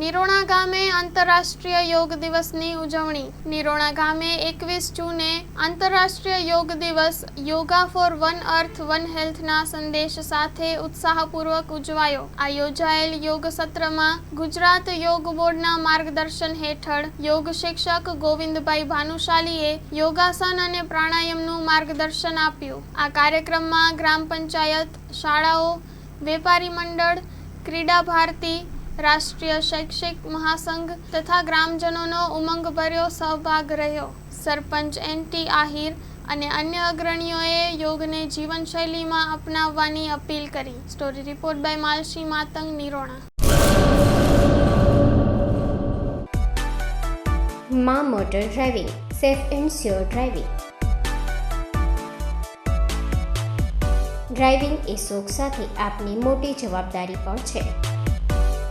નિરોણા ગામે આંતરરાષ્ટ્રીય યોગ દિવસની ઉજવણી. નિરોણા ગામે એકવીસ જૂને આંતરરાષ્ટ્રીય યોગ દિવસ yoga for one earth, one હેલ્થના સંદેશ સાથે ઉત્સાહપૂર્વક ઉજવાયો. આ યોજાયેલ યોગ સત્રમાં ગુજરાત યોગ બોર્ડના માર્ગદર્શન હેઠળ યોગ શિક્ષક ગોવિંદભાઈ ભાનુશાલીએ યોગાસન અને પ્રાણાયામનું માર્ગદર્શન આપ્યું. આ કાર્યક્રમમાં ગ્રામ પંચાયત, શાળાઓ, વેપારી મંડળ, ક્રીડા ભારતી રાષ્ટ્રીય શૈક્ષિક મહાસંઘ તથા ગ્રામજનોનો ઉમંગભર્યો સહભાગ રહ્યો. સરપંચ એન ટી આહિર અને અન્ય અગ્રણીઓએ યોગને જીવનશૈલીમાં અપનાવવાની અપીલ કરી. Story report by Malshi Matang Nirona. મા motor driving, safe and sure driving. Driving એ શોખ સાથે આપની મોટી જવાબદારી પણ છે.